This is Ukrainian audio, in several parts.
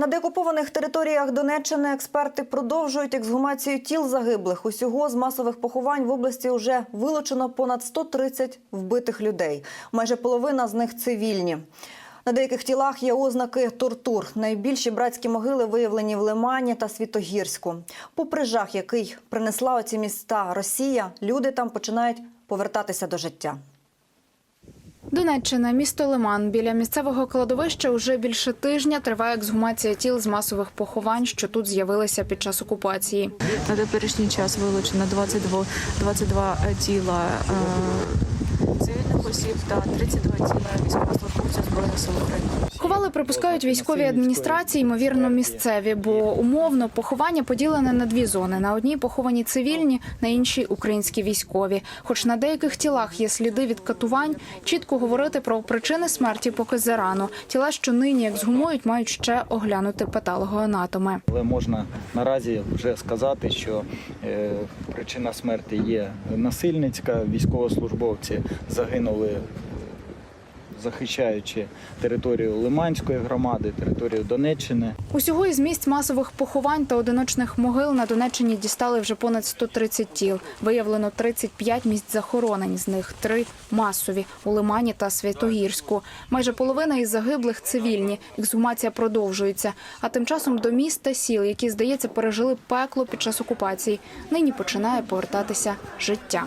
На деокупованих територіях Донеччини експерти продовжують ексгумацію тіл загиблих. Усього з масових поховань в області вже вилучено понад 130 вбитих людей. Майже половина з них цивільні. На деяких тілах є ознаки тортур. Найбільші братські могили виявлені в Лимані та Світогірську. Попри жах, який принесла оці міста Росія, люди там починають повертатися до життя. Донеччина, місто Лиман. Біля місцевого кладовища уже більше тижня триває ексгумація тіл з масових поховань, що тут з'явилися під час окупації. На теперішній час вилучено 22, 22 тіла е, цивільних осіб та 32 тіла України. Ховали припускають військові адміністрації, ймовірно, місцеві, бо умовно поховання поділене на дві зони: на одній поховані цивільні, на іншій українські військові. Хоч на деяких тілах є сліди від катувань, чітко говорити про причини смерті поки зарано. Тіла, що нині ексгумують, мають ще оглянути патологоанатоми. Але можна наразі вже сказати, що е, причина смерті є насильницька. Військовослужбовці загинули, захищаючи територію Лиманської громади, територію Донеччини. Усього із місць масових поховань та одиночних могил на Донеччині дістали вже понад 130 тіл. Виявлено 35 місць захоронень, з них три масові у Лимані та Святогірську. Майже половина із загиблих цивільні. Ексгумація продовжується. А тим часом до міст та сіл, які, здається, пережили пекло під час окупації, нині починає повертатися життя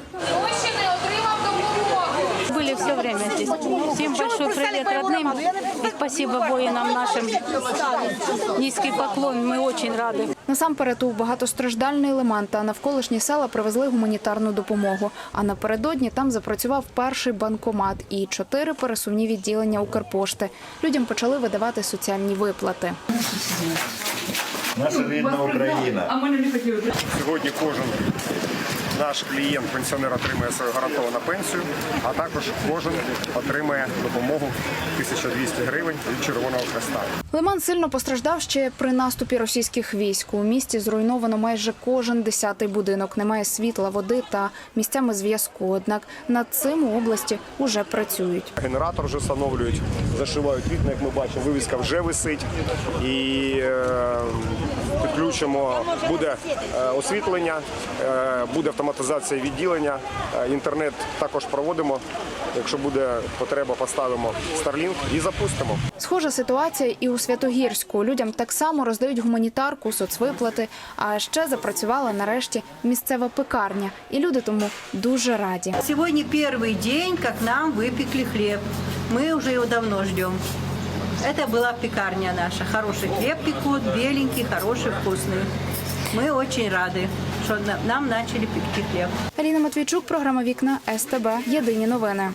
Были все время здесь. Всем большой привет родным и спасибо воинам нашим. Низкий поклон, мы очень рады. Насамперед у багатостраждальний Лиман та навколишні села привезли гуманітарну допомогу. А напередодні там запрацював перший банкомат і чотири пересувні відділення Укрпошти. Людям почали видавати соціальні виплати. Наша рідна Україна. Сьогодні кожен наш клієнт, пенсіонер отримує свою гарантовану пенсію, а також кожен отримує допомогу 1200 гривень від Червоного Хреста. Лиман сильно постраждав ще при наступі російських військ. У місті зруйновано майже кожен десятий будинок. Немає світла, води та місцями зв'язку. Однак над цим у області уже працюють. Генератор вже встановлюють, зашивають вікна, як ми бачимо, вивіска вже висить. І е, підключимо, буде е, освітлення, е, буде автоматизація відділення, е, інтернет також проводимо. Якщо буде потреба, поставимо Starlink і запустимо. Схожа ситуація і у Святогірську. Людям так само роздають гуманітарку, соцвиплати. А ще запрацювала нарешті місцева пекарня, і люди тому дуже раді. Сегодня первый день, как нам выпекли хлеб. Мы уже его давно ждем. Это была пекарня наша. Хороший хлеб пекут, беленький, хороший, вкусный. Мы очень рады, что на- нам начали пекти хлеб. Аліна Матвійчук, програма Вікна СТБ. Єдині новини.